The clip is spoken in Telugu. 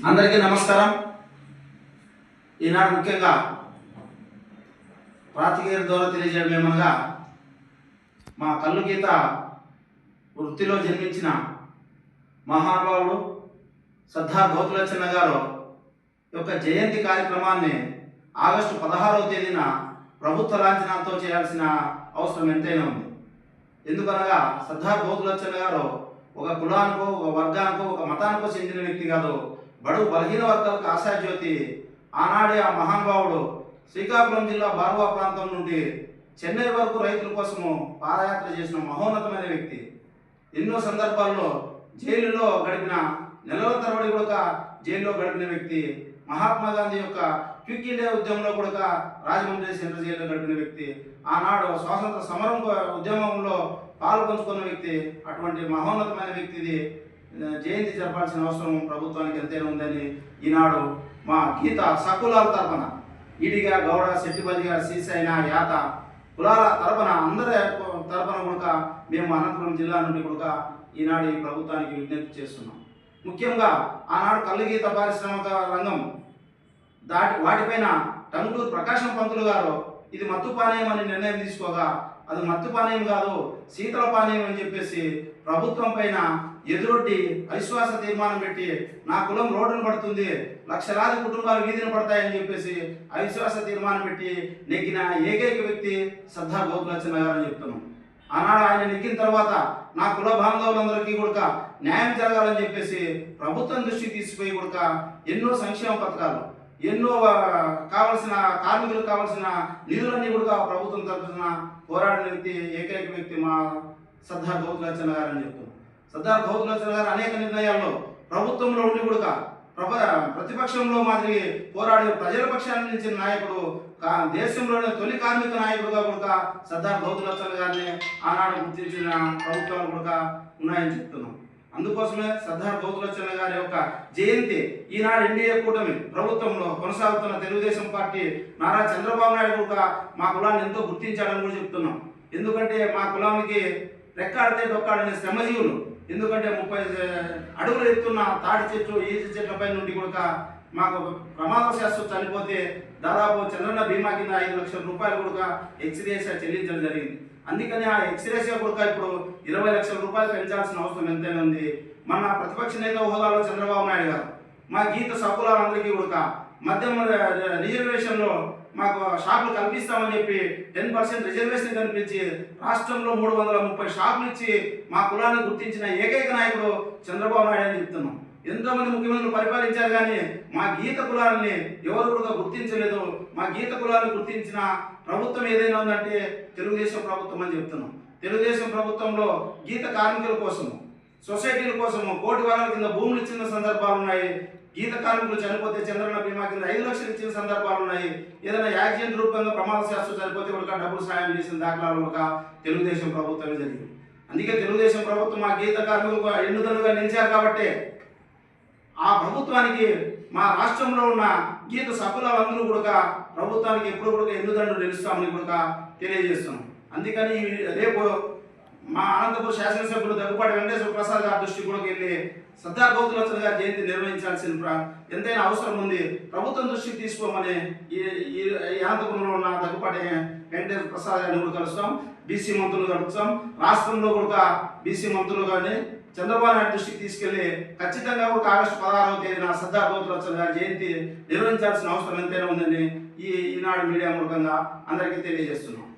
అందరికీ నమస్కారం. ఈనాడు ముఖ్యంగా ప్రాతికేయ ద్వారా తెలియజేయడం ఏమనగా మా కళ్ళు గీత వృత్తిలో జన్మించిన మహానుభావుడు సర్దార్ గౌతులచ్చన్న గారు యొక్క జయంతి కార్యక్రమాన్ని ఆగస్టు పదహారవ తేదీన ప్రభుత్వ లాంఛనాలతో చేయాల్సిన అవసరం ఎంతైనా ఉంది. ఎందుకనగా సర్దార్ గౌతులచ్చన్న గారు ఒక కులానికో ఒక వర్గానికో ఒక మతానికో చెందిన వ్యక్తి కాదు. బడుగు బలహీన వర్గాలకు ఆశాజ్యోతి ఆనాడే ఆ మహానుభావుడు శ్రీకాకుళం జిల్లా బారువా ప్రాంతం నుండి చెన్నై వరకు రైతుల కోసము పాదయాత్ర చేసిన మహోన్నతమైన వ్యక్తి. ఎన్నో సందర్భాల్లో జైలులో గడిపిన నెలల తరబడి కూడా జైల్లో గడిపిన వ్యక్తి మహాత్మా గాంధీ యొక్క క్విక్ ఇండియా ఉద్యమంలో కూడా రాజమండ్రి సెంట్రల్ జైల్లో గడిపిన వ్యక్తి. ఆనాడు స్వాతంత్ర సమరం ఉద్యమంలో పాలు పంచుకున్న వ్యక్తి. అటువంటి మహోన్నతమైన వ్యక్తిది జయంతి జరపాల్సిన అవసరం ప్రభుత్వానికి ఎంతైనా ఉందని ఈనాడు మా గీత సకులాల తరపున ఈడిగా గౌడ శెట్టిబలిగా సీసైన యాత కులాల తరపున అందరి తరపున కూడా మేము అనంతపురం జిల్లా నుండి కూడా ఈనాడు ఈ ప్రభుత్వానికి విజ్ఞప్తి చేస్తున్నాం. ముఖ్యంగా ఆనాడు కల్లుగీత పారిశ్రామిక రంగం దాటి వాటిపైన టంగుటూరు ప్రకాశం పంతులు గారు ఇది మత్తు పానీయం అని నిర్ణయం తీసుకోగా అది మత్తు పానీయం కాదు శీతల పానీయం అని చెప్పేసి ప్రభుత్వం పైన ఎదురొడ్డి అవిశ్వాస తీర్మానం పెట్టి నా కులం రోడ్డును పడుతుంది లక్షలాది కుటుంబాలు వీధిని పడతాయని చెప్పేసి అవిశ్వాస తీర్మానం పెట్టి నెగ్గిన ఏకైక వ్యక్తి సర్దార్ గోకులచ్చన్న గారు అని చెప్తున్నాం. ఆనాడు ఆయన ఎక్కిన తర్వాత నా కుల బాంధవులందరికీ కూడా న్యాయం జరగాలని చెప్పేసి ప్రభుత్వం దృష్టికి తీసుకుపోయి కూడా ఎన్నో సంక్షేమ పథకాలు ఎన్నో కావలసిన కార్మికులకు కావలసిన నిధులన్నీ కూడా ప్రభుత్వం తరఫున పోరాడిన వ్యక్తి ఏకైక వ్యక్తి మా సర్దార్ గౌతులచ్చన్న గారు అని చెప్తున్నాం. సర్దార్ గౌతులచ్చన్న గారు అనేక నిర్ణయాల్లో ప్రభుత్వంలో ఉండి కూడా ప్రప ప్రతిపక్షంలో మాదిరి పోరాడే ప్రజల పక్షాన్ని నిలిచిన నాయకుడు దేశంలోనే తొలి కార్మిక నాయకుడుగా కూడా సర్దార్ గౌతులచ్చన్న గారిని ఆనాడు గుర్తించిన ప్రభుత్వాలు కూడా ఉన్నాయని చెప్తున్నాం. అందుకోసమే సర్దార్ గౌతులచ్చన్న గారి యొక్క జయంతి ఈనాడు ఎన్డీఏ కూటమి ప్రభుత్వంలో కొనసాగుతున్న తెలుగుదేశం పార్టీ నారా చంద్రబాబు నాయుడు కూడా మా కులాన్ని ఎంతో గుర్తించాడని కూడా చెప్తున్నాం. ఎందుకంటే మా కులానికి రెక్కాడితే డొక్కాడనే శ్రమజీవులు. ఎందుకంటే ముప్పై అడుగులు ఎత్తున్న తాడి చెట్టు ఈజీ చెట్లపై నుండి కూడా మాకు ప్రమాదశాస్తు చనిపోతే దాదాపు చంద్రన్న బీమా కింద ఐదు లక్షల రూపాయలు కూడా ఎక్స్రేషా చెల్లించడం జరిగింది. అందుకని ఆ ఎక్స్రేషా కూడా ఇప్పుడు ఇరవై లక్షల రూపాయలు పెంచాల్సిన అవసరం ఎంతైనా ఉంది. మన ప్రతిపక్ష నేత హోదాలో చంద్రబాబు నాయుడు గారు మా గీత సకులాలందరికీ కూడా మద్యం రిజర్వేషన్లో మాకు షాపులు కల్పిస్తామని చెప్పి టెన్ పర్సెంట్ రిజర్వేషన్ కల్పించి రాష్ట్రంలో మూడు వందల ముప్పై షాపులు ఇచ్చి మా కులాన్ని గుర్తించిన ఏకైక నాయకుడు చంద్రబాబు నాయుడు అని చెప్తున్నాం. ఎంతో మంది ముఖ్యమంత్రులు పరిపాలించారు కానీ మా గీత కులాలని ఎవరు కూడా గుర్తించలేదు. మా గీత కులాన్ని గుర్తించిన ప్రభుత్వం ఏదైనా ఉందంటే తెలుగుదేశం ప్రభుత్వం అని చెప్తున్నాం. తెలుగుదేశం ప్రభుత్వంలో గీత కార్మికుల కోసము సొసైటీల కోసం కోటి వరాల కింద భూములు ఇచ్చిన సందర్భాలు ఉన్నాయి. గీత కార్మికులు చనిపోతే చంద్రన్న బీమా కింద ఐదు లక్షలు ఇచ్చిన సందర్భాలు ఉన్నాయి. ఏదైనా యాక్సిడెంట్ రూపంగా ప్రమాద శాస్త్రం చనిపోతే ఒక డబ్బులు సాయం చేసిన దాఖలాలు ఒక తెలుగుదేశం ప్రభుత్వమే జరిగింది. అందుకే తెలుగుదేశం ప్రభుత్వం ఆ గీత కార్మికులకు ఎన్నుదలుగా నిలిచారు కాబట్టి ఆ ప్రభుత్వానికి మా రాష్ట్రంలో ఉన్న గీత సకులందరూ కూడా ప్రభుత్వానికి ఎప్పుడు కూడా ఎన్నుదండ్రులు నిలుస్తామని కూడా తెలియజేస్తున్నాం. అందుకని రేపు మా అనంతపురం శాసనసభ్యులు దగ్గుపాటి వెంకటేశ్వర ప్రసాద్ గారి దృష్టికి కూడా వెళ్ళి సర్దార్ గౌతులచ్చన్ గారి జయంతి నిర్వహించాల్సిన ఎంతైనా అవసరం ఉంది. ప్రభుత్వం దృష్టికి తీసుకోమని ఈ అనంతపురంలో ఉన్న దగ్గుపాటి వెంకటేశ్వర ప్రసాద్ గారిని కూడా కలుస్తాం. బీసీ మంత్రులు కలుస్తాం. రాష్ట్రంలో కూడా బీసీ మంత్రులు కానీ చంద్రబాబు నాయుడు దృష్టికి తీసుకెళ్ళి ఖచ్చితంగా ఒక ఆగస్టు పదహారవ తేదీన సర్దార్ గౌతులచ్చన్ గారి జయంతి నిర్వహించాల్సిన అవసరం ఎంతైనా ఉందని ఈ ఈనాడు మీడియా మూలకంగా అందరికీ తెలియజేస్తున్నాం.